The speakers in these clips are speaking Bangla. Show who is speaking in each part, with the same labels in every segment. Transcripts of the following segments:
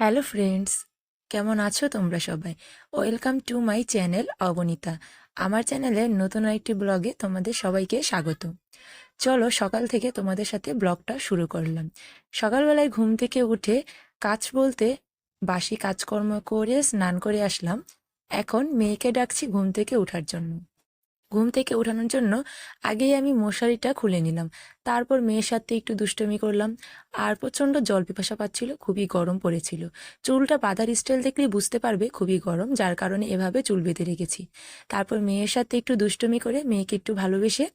Speaker 1: হ্যালো ফ্রেন্ডস, কেমন আছো তোমরা সবাই? Welcome to my channel Abanita. আমার চ্যানেলের নতুন একটি ব্লগে তোমাদের সবাইকে স্বাগত। চলো সকাল থেকে তোমাদের সাথে ব্লগটা শুরু করলাম। সকালবেলায় ঘুম থেকে উঠে কাজ বলতে বাসি কাজকর্ম করে স্নান করে আসলাম। এখন মেয়েকে ডাকছি ঘুম থেকে ওঠার জন্য। ঘুম থেকে ওঠানোর জন্য আগেই আমি মশারিটা খুলে নিলাম। তারপর মেয়ের সাথে একটু দুষ্টমি করলাম। আর প্রচণ্ড জল পিপাসা পাচ্ছিল, খুবই গরম পড়েছিল। চুলটা বাঁধার স্টাইল দেখলে বুঝতে পারবে খুবই গরম, যার কারণে এভাবে চুল বেঁধে রেখেছি। তারপর মেয়ের সাথে একটু দুষ্টমি করে মেয়েকে একটু ভালোবেসে,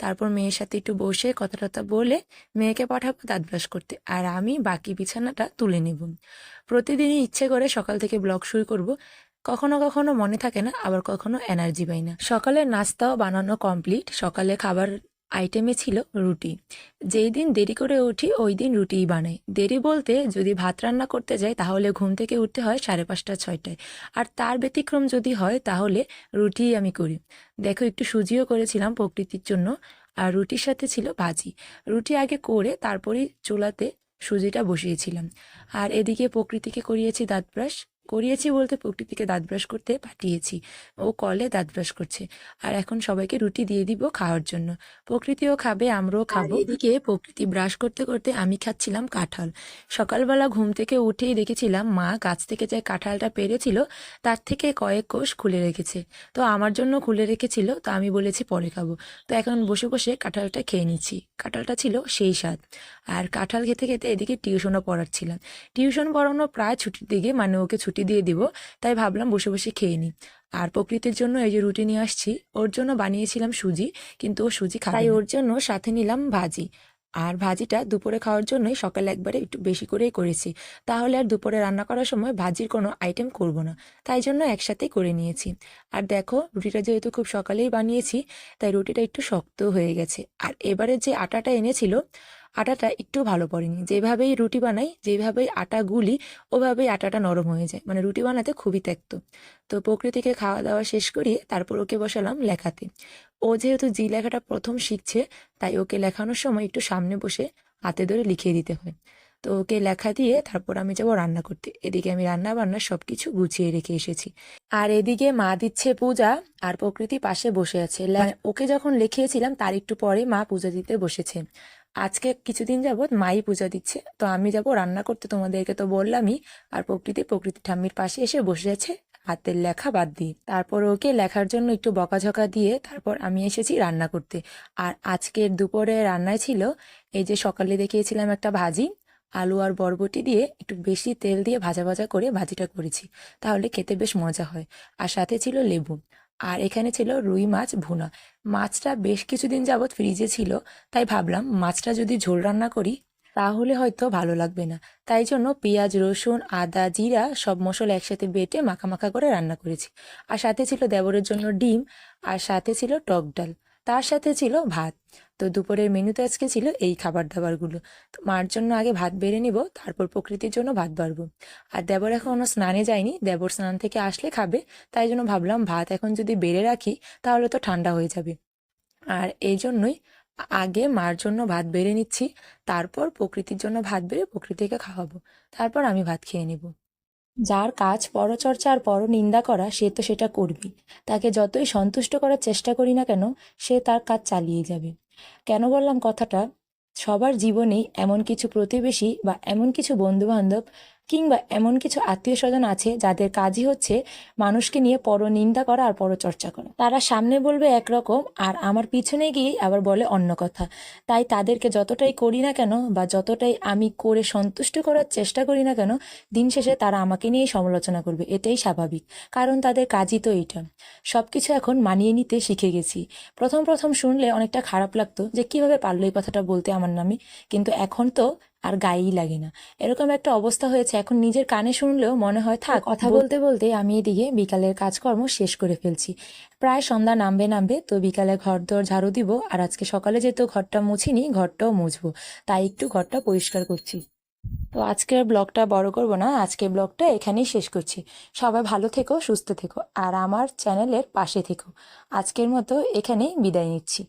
Speaker 1: তারপর মেয়ের সাথে একটু বসে কথা টথা বলে মেয়েকে পাঠাবো দাঁত ব্রাশ করতে। আর আমি বাকি বিছানাটা তুলে নেব। প্রতিদিনই ইচ্ছে করে সকাল থেকে ব্লগ শুরু করব। কখনো কখনো মনে থাকে না, আবার কখনো এনার্জি পাই না। সকালের নাস্তাও বানানো কমপ্লিট সকালে খাবার আইটেমে ছিল রুটি। যেই দিন দেরি করে উঠি, ওই দিন রুটিই বানাই। দেরি বলতে যদি ভাত রান্না করতে যাই, তাহলে ঘুম থেকে উঠতে হয় সাড়ে পাঁচটা, ছয়টায়। আর তার ব্যতিক্রম যদি হয়, তাহলে রুটিই আমি করি। দেখো, একটু সুজিও করেছিলাম প্রকৃতির জন্য। আর রুটির সাথে ছিল ভাজি। রুটি আগে করে তারপরেই চুলাতে সুজিটা বসিয়েছিলাম। আর এদিকে প্রকৃতিকে করিয়েছি দাঁত ব্রাশ। করিয়েছি বলতে প্রকৃতিকে দাঁত ব্রাশ করতে পাঠিয়েছি। ও কলে দাঁত ব্রাশ করছে। আর এখন সবাইকে রুটি দিয়ে দিব খাওয়ার জন্য। প্রকৃতিও খাবে আমরাও খাব। এদিকে প্রকৃতি ব্রাশ করতে করতে আমি খাচ্ছিলাম কাঁঠাল। সকালবেলা ঘুম থেকে উঠেই দেখেছিলাম মা গাছ থেকে যে কাঁঠালটা পেরেছিল তার থেকে কয়েক কোষ খুলে রেখেছে। তো আমার জন্য খুলে রেখেছিল তো আমি বলেছি পরে খাব। তো এখন বসে বসে কাঁঠালটা খেয়ে নিচ্ছি। কাঁঠালটা ছিল সেই স্বাদ। আর কাঁঠাল খেতে খেতে এদিকে টিউশনও পড়াচ্ছিলাম। টিউশন পড়ানো প্রায় ছুটির দিকে মানে ওকে ছুটি দিয়ে দিব তাই ভাবলাম বসে বসে খেয়ে নিই। আর প্রকৃতির জন্য এই যে রুটি নিয়ে আসছি ওর জন্য বানিয়েছিলাম সুজি কিন্তু ও সুজি খায় তাই ওর জন্য সাথে নিলাম ভাজি। আর ভাজিটা দুপুরে খাওয়ার জন্যই সকালে একবারে একটু বেশি করেই করেছি। তাহলে আর দুপুরে রান্না করার সময় ভাজির কোনো আইটেম করব না তাই জন্য একসাথেই করে নিয়েছি। আর দেখো রুটিটা যেহেতু খুব সকালেই বানিয়েছি তাই রুটিটা একটু শক্ত হয়ে গেছে। আর এবারে যে আটাটা এনেছিল আটাটা একটু ভালো পড়েনি। যেভাবেই রুটি বানাই যেভাবেই আটা গুলি ওভাবেই আটাটা নরম হয়ে যায়। মানে রুটি বানাতে খুবই ত্যক্ত। তো প্রকৃতিকে খাওয়া দাওয়া শেষ করিয়ে তারপর ওকে বসালাম লেখাতে। ও যেহেতু জি লেখাটা প্রথম শিখছে তাই ওকে লেখানোর সময় একটু সামনে বসে হাতে ধরে লিখিয়ে দিতে হয়। তো ওকে লেখা দিয়ে তারপর আমি যাব রান্না করতে। এদিকে আমি রান্না বান্না সব কিছু গুছিয়ে রেখে এসেছি। আর এদিকে মা দিচ্ছে পূজা আর প্রকৃতি পাশে বসে আছে। ওকে যখন লিখিয়েছিলাম তার একটু পরে মা পূজা দিতে বসেছে। আজকে কিছুদিন যাবৎ মাই পূজা দিচ্ছে। তো আমি যাব রান্না করতে। তোমাদেরকে তো বললামই, আর প্রকৃতি প্রকৃতি ঠাম্মির পাশে এসে বসে আছে, হাতের লেখা বাদ দিয়ে। তারপর ওকে লেখার জন্য একটু বকাঝকা দিয়ে তারপর আমি এসেছি রান্না করতে। আর আজকের দুপুরে রান্নায় ছিল এই যে সকালে দেখিয়েছিলাম একটা ভাজি, আলু আর বরবটি দিয়ে একটু বেশি তেল দিয়ে ভাজা ভাজা করে ভাজিটা করেছি। তাহলে খেতে বেশ মজা হয়। আর সাথে ছিল লেবু। আর এখানে ছিল রুই মাছ ভুনা। মাছটা বেশ কিছুদিন যাবৎ ফ্রিজে ছিল, তাই ভাবলাম মাছটা যদি ঝোল রান্না করি, তাহলে হয়তো ভালো লাগবে না। তাই জন্য পেঁয়াজ, রসুন, আদা, জিরা সব মশলা একসাথে বেটে মাখা মাখা করে রান্না করেছি। আর সাথে ছিল দেবরের জন্য ডিম, আর সাথে ছিল টক ডাল। তার সাথে ছিল ভাত। তো দুপুরের মেনুতে আজকে ছিল এই খাবার দাবারগুলো তো মার জন্য আগে ভাত বেড়ে নিব, তারপর প্রকৃতির জন্য ভাত বাড়বো। আর দেবর এখনও স্নানে যায়নি, দেবর স্নান থেকে আসলে খাবে। তাই জন্য ভাবলাম ভাত এখন যদি বেড়ে রাখি, তাহলে তো ঠান্ডা হয়ে যাবে। আর এই জন্যই আগে মার জন্য ভাত বেড়ে নিচ্ছি, তারপর প্রকৃতির জন্য ভাত বেড়ে প্রকৃতিকে খাওয়াবো। তারপর আমি ভাত খেয়ে নেব। যার কাজ পরচর্চা আর নিন্দা করা, সে তো সেটা করবে। তাকে যতই সন্তুষ্ট করার চেষ্টা করি না কেন, সে তার কাজ চালিয়ে যাবে। কেন বললাম কথাটা? সবার জীবনেই এমন কিছু প্রতিবেশী বা এমন কিছু বন্ধুবান্ধব কিংবা এমন কিছু আত্মীয় স্বজন আছে যাদের কাজই হচ্ছে মানুষকে নিয়ে পরনিন্দা করা আর পরচর্চা করা। তারা সামনে বলবে একরকম আর আমার পিছনে গিয়ে আবার বলে অন্য কথা। তাই তাদেরকে যতটাই করি না কেন বা যতটাই আমি করে সন্তুষ্ট করার চেষ্টা করি না কেন, দিন শেষে তারা আমাকে নিয়েই সমালোচনা করবে। এটাই স্বাভাবিক। কারণ তাদের কাজই তো এইটা। সব কিছু এখন মানিয়ে নিতে শিখে গেছি। প্রথম প্রথম শুনলে অনেকটা খারাপ লাগতো যে কীভাবে পারল এই কথাটা বলতে আমার নামে। কিন্তু এখন তো আর গায়েই লাগে না। এরকম একটা অবস্থা হয়েছে। এখন নিজের কানে শুনলেও মনে হয় থাক কথা বলতে বলতে আমি এদিকে বিকালের কাজকর্ম শেষ করে ফেলছি। প্রায় সন্ধ্যা নামবে নামবে তো বিকালে ঘর দর ঝাড়ু দিব আর আজকে সকালে যেহেতু ঘরটা মুছিনি ঘরটাও মুছবো। তাই একটু ঘরটা পরিষ্কার করছি। তো আজকের ব্লগটা বড় করব না আজকে ব্লগটা এখানেই শেষ করছি। সবাই ভালো থেকো সুস্থ থেকো আর আমার চ্যানেলের পাশে থেকো। আজকের মতো এখানেই বিদায় নিচ্ছি।